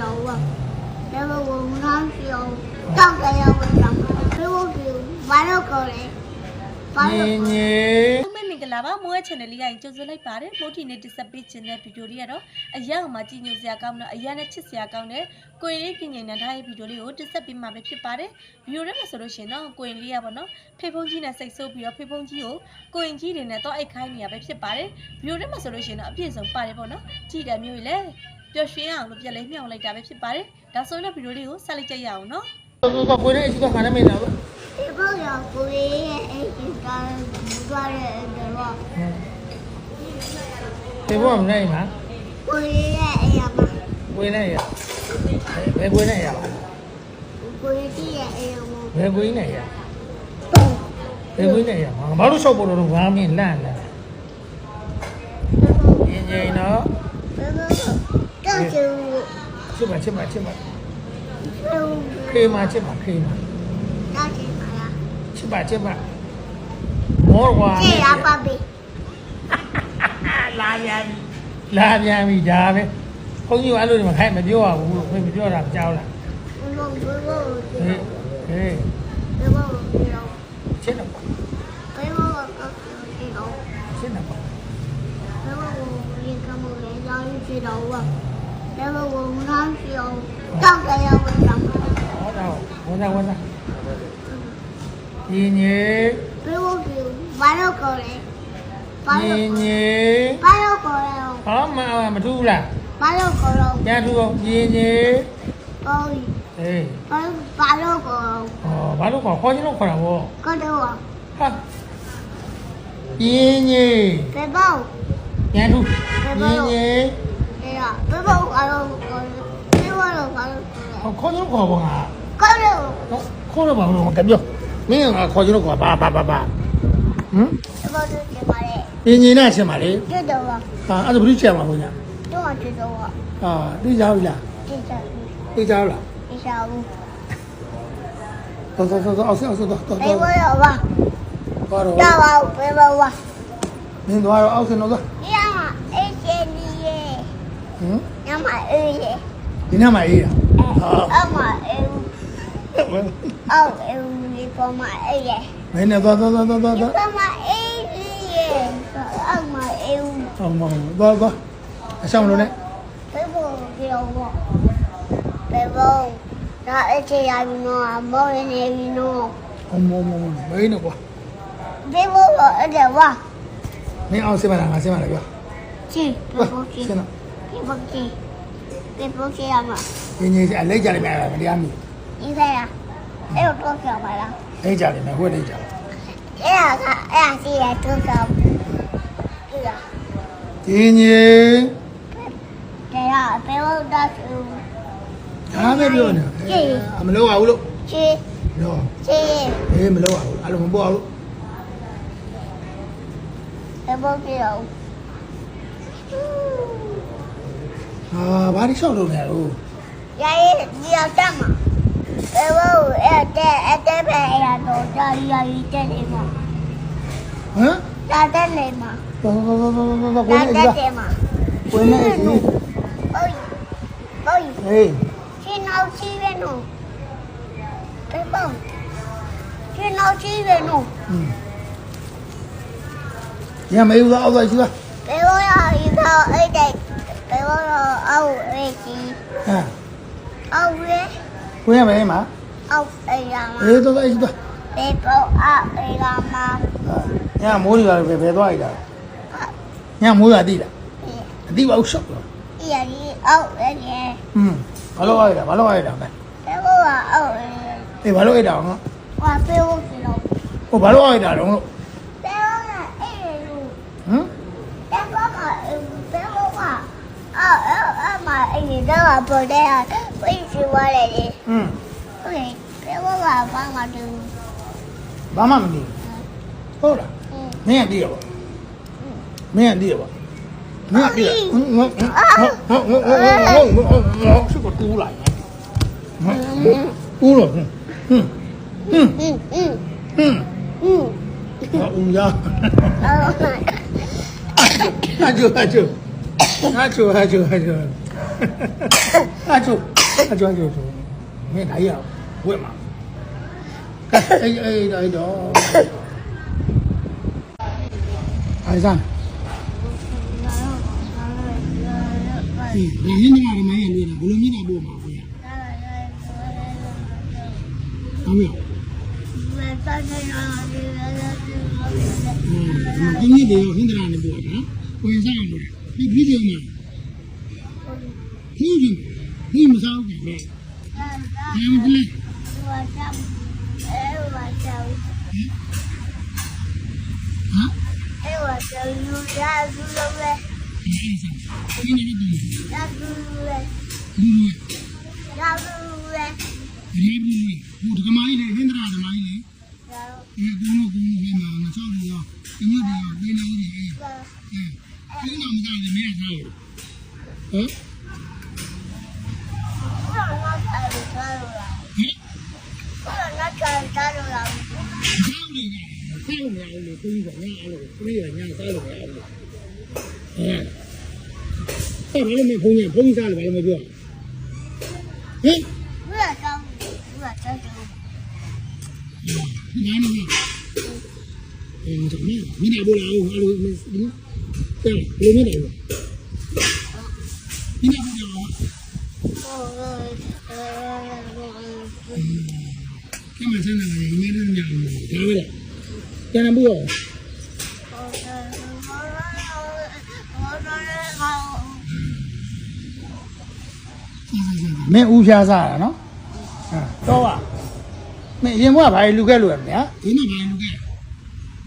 道啊，那个我们那时候到底要为什么？给我给完了过来，完 ညီ 了。 ညီ မမင်္ဂလာပါမိုးရဲ့ channel လေးကကြိုဆိုလိုက်ပါတယ်မိုးထီနဲ့ display ပေးခြင်းတဲ့ဗီဒီယိုလေးကတော့အရာမှာကြည်ညိုစရာကောင်းတော့အရာနဲ့ချစ်စရာကောင်းတဲ့ကိုရင်လေးပြင်ငင်နဲ့ထားရဲ့ဗီဒီယိုလေးကို display ပေးမှာပဲဖြစ်ပါတယ်ဗီဒီယိုထဲမှာဆိုလို့ရှိရင်တော့ကိုရင်လေးကပေါ့နော်ဖေဖုံးကြီးနဲ့စိတ်ဆိုးပြီးတော့ဖေဖုံးကြီးကိုကိုရင်ကြီးတွေနဲ့တော့အိတ်ခိုင်းနေရပဲဖြစ်ပါတယ်ဗီဒီယိုထဲမှာဆိုလို့ရှိရင်တော့အပြည့်စုံပါတယ်ပေါ့နော်ကြည်တယ်မျိုးကြီးလည်း ပျော်ရွှင်အောင်လို့ပြန်လဲမျှော်လိုက်တာပဲဖြစ်ပါတယ်ဒါဆိုရင်တော့ဗီဒီယိုလေးကိုဆက်လိုက်ကြရအောင်နော်ကိုကကိုရဲ့အချစ်ကခါနေမိတာပေါ့တပုတ်ရောကိုရဲ့အချစ်ကသွားရဲ့တော့တေဘောမနိုင်မှာကိုရဲ့အရာမှာကိုနဲ့ရဘယ်ကိုနဲ့ရကိုကြီးရဲ့အရာမှာဘယ်ကိုနဲ့ရဘယ်ကိုနဲ့ရဘာလို့ရှောက်ပေါ်တော့ဘာမင်းလန့်လဲငင်းငိန်တော့ ချစ်မချစ်မချစ်မခေမချစ်မခေမချစ်မချစ်မမောကွာချစ်ရပါပြီလာပြန်လာပြန်ပြီဒါပဲခေါင်းကြီးကအဲ့လိုဒီမှာခိုင်းမပြောရဘူးလို့ခွင့်မပြောတာကြောက်လားဟေးဟေးချစ်တော့ချစ်တော့ဘယ်မှာဝင်ကမလဲကြောင်းချစ်တော့ 那个我们那时候干个要问什么？我操，我操，我操！你你。没我给，完了过来。你你。完了过来哦。好嘛，没吐了。完了过来。家吐哦，你你。哦。哎。完了过来。哦，完了过来，好几路过来不？过来我。哈。你你。别抱。家吐。你你。哎呀，别抱完了过来，别抱了完了过来， ဟောခေါ်ချင်းခေါ်ပါငါ 跟着我， ခေါ်တော့ဘာလို့မကပြောမင်းကခေါ်ချင်းလို့ခေါ်ပါပါပါပါဟမ် 这个是什么嘞？ ညီညီနဲ့ချင်းပါလေ 知道我， ဟာအဲ့ဒါဘယ်လိုချက်မှာဘုညာ 这我知道我， ဟာသိကြပြီလား 这这 သိကြလား 这下午。 တော်တော်တော်အောင်အောင်တော်တော် 陪我有吧， သွားတော့ 大宝陪我吧。 မင်းသွားတော့အောက်ဆင်းတော့သွား 呀，谢谢你耶， ဟမ်ညမအေးရေဒီနေ့မှအေးတာဟာအမအေးအော်အေးဒီပေါ်မှာအေးရေမင်းနဲ့သွားသွားသွားသွားသွားဒီပေါ်မှာအေးရေအမအေးအော်မဟုတ်သွားသွားအဆောင်လုံးနဲ့ဘယ်ဘောပြောဘောဘယ်ဘောဒါအချေရပြီနော်မောင်းနေပြီနော်အမောမောမင်းနဲ့ကွာဘယ်ဘောအဲ့ဒါဝါမင်းအောင်စေမလားငါစေမလားပြောချင်းဘောချင်း Porque. Que porque ama. Ni ni a lei jale mala, me llamo. Ni sea. Eu porque ama la. Lei jale me huele jale. Era, era sí, era tu cabo. Era. Ni ni. Era, pero da su. Ah, me vio, ¿no? Sí. Me lo hago, ¿lo? Sí. No. Sí. Eh, me lo hago. A lo mejor hago. Me voy a ဟာဘာလို့ရှောက်လို့လဲတော့ရာရေးဒီရောက်တမှာအဲဝအဲတဲအဲတဲပဲအဲရတော့ရာရေးရာရေးတဲနေမှာဟမ်တာတက်နေမှာဘာဘာဘာဘာဘာဘာကိုနေကြကိုနေကြဘိုးဘိုးဟေးရှင်အောင်ချီးပဲနော်ဘယ်ပေါ့ရှင်အောင်ချီးပဲနော်ညမေဦးသားအောင်သားရှိလားဘယ်လိုရည်သားအဲ့တဲ့ ဘောတော့အောက်ဝေးကြီးဟမ်အောက်ဝေးဝင်ရမယ်မအောက်အေးရမအေးတော့အေးတော့ဘယ်တော့အောက်အေးရမညာမိုးရီပါပဲဘယ်သွားရည်လားညာမိုးရတိလားအတိပါဦးရှော့တော့အေးရကြီးအောက်ဝေးကြီးอืมဘာလို့ရည်လားဘာလို့ရည်လားပဲဘောကအောက်အေးအေးဘာလို့ရည်တာဟောဘာပြောလို့ဟိုဘာလို့ရည်တာတော့ အာအာမအိမ်တော့ပေါ်တဲ့ဟာပြည့်စုံရတယ်လေอืมဟုတ်တယ်ပြောပါဘာမှမတူဘာမှမသိဘူးဟုတ်လားမင်းကသိရပါမင်းကသိရပါမင်းကသိရဟုတ်ဟုတ်ဟုတ်ဟုတ်ဟုတ်ဟုတ်ဟုတ်ရှိကတူလိုက်ဦးတော့ဟင်းဟင်းဟင်းဟင်းဟင်းဟင်းအုံရအကျိုးအကျိုး အကျိုးအချိုအချိုအချိုအချိုအချိုအချိုမင်းတိုင်းရဝက်မှာအေးအေးတော့တော့အိုင်ဆန်ဒီဟင်းနေမှာမင်းရလို့ဘယ်လိုမြင်တာပို့မှာဘုရားဟုတ်ပြီဒီနေ့ဒီဟင်းနေမှာပို့တာကိုရင်စားလို့ ဒီဗီဒီယိုမှာဟင်းကြီးဟင်းမစားဘူးလေဟင်းကြီးလေဝါချောင်းအဲဝါချောင်းဟမ်အဲဝါချောင်းလူရာလူလုံးလေဒီစားဒီနေဒီရာလူလေလူလေရာလူလေဒီဘူးဘူးဒကမိုင်းလေဟင်္ဒရာဒမိုင်းလေဒီဘူးကိုဘူးဟင်းမှာမစားဘူးရောဒီမှာဒီပေးနေဦးဒီ ဘူးမှမစားနဲ့မင်းကစားလို့ဟမ်ဆောင်းနေတယ်ပြီးတော့ငါအဲ့လိုပြီးရညာစားလို့ရတယ်ဟဲ့အဲ့ဘာလို့မဖုန်းညာဖုန်းစားလို့ဘာလို့မပြောဟင်ဘယ်ကောင်ဘယ်ကောင်နားနေနေအင်းတို့မင်းမင်းဘောလာအောင်အဲ့လို ကဲဘယ်လိုမျိုးလဲလို့ဒီနေ့ဘယ်လိုလဲကဲမဆန်းနေတယ်နင်းနေကြတယ်ဒါပဲလေကျန်နေဘူးရောမင်းဦးဖျားစားတာနော်တော့ပါမင်းရင်ဘွားဘာလူခဲ့လို့ရမလဲဒီနေ့ဘာလူခဲ့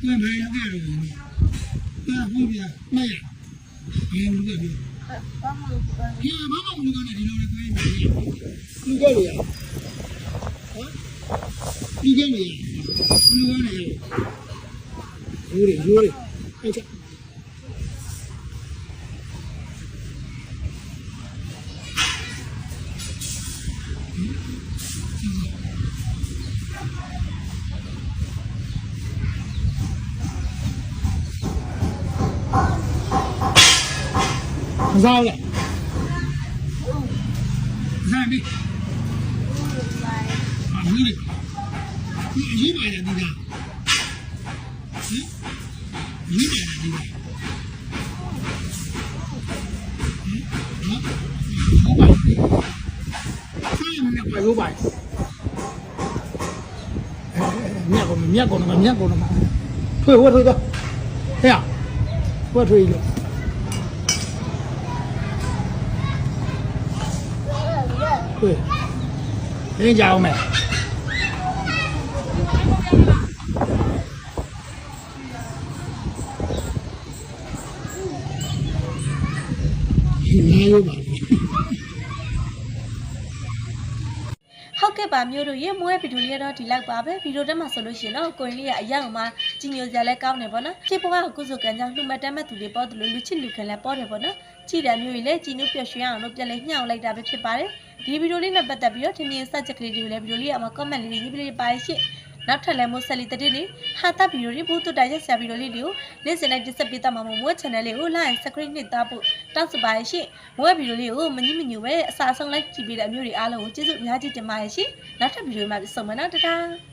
ဒီနေ့ဘာလူခဲ့လို့ ဒီနေ့ဒါဘူးပြမရဘာလူခဲ့ပြီဒီဘာမှမလူခဲ့နဲ့ဒီလိုလေးကိုင်းနေလူခဲ့လို့ရဟမ်လူခဲ့လို့ရလူခဲ့လို့ရယူရယူရအဲ့ချာ မစားဘူးလားစားပြီအာမီးလေဒီအရေးပါလားဒီကဟင်အရေးပါလားဒီကဟင်ဟာဟုတ်ပါဘူးစားရမယ်ပါရိုးပါမြတ်ကု တွေ့ရင်းကြအောင်မယ်ဒီလိုပါဟုတ်ကဲ့ပါမျိုးတို့ရေမွဲဗီဒီယိုလေးတော့ဒီလောက်ပါပဲဗီဒီယိုတက်မှာဆိုလို့ရှိရင်တော့ကိုရင်လေးကအရောက်မှာကြီးညိုစရာလဲကောင်းတယ်ပေါ့နော်ဖြစ်ပေါ်ကကုစုကံကြောင့်လှူမတ်တမ်းမဲ့သူတွေပေါ်တယ်လို့လူချစ်လူခံလဲပေါ်တယ်ပေါ့နော် ကြည်တယ်မျိုးကြီးလဲကြီးနုပျော်ရွှင်အောင်လို့ပြန်လဲညှောင်းလိုက်တာပဲဖြစ်ပါတယ်ဒီဗီဒီယိုလေးနဲ့ပတ်သက်ပြီးတော့ထင်မြင်စချက်ကလေးတွေကိုလည်းဗီဒီယိုလေးအမှာ comment လေးရေးပြီးလေးပါရှင့်နောက်ထပ်လည်းမို့ဆက်လီတတိလေးဟာတာဗီဒီယိုလေးဘူးတူတိုက်ရက်ဆရာဗီဒီယိုလေးတွေကိုနေ့စဉ်တိုင်းတင်ဆက်ပေးတတ်မှာမို့မွေး channel လေးကို like subscribe နဲ့တားဖို့တောင်းဆိုပါရရှင့်မွေးဗီဒီယိုလေးကိုမငြိမညူပဲအစားဆုံးလိုက်ကြည့်ပေးတဲ့အမျိုးတွေအားလုံးကိုကျေးဇူးအများကြီးတင်ပါတယ်ရှင်နောက်ထပ်ဗီဒီယိုမှာပြန်ဆုံမယ်နော်တဒါ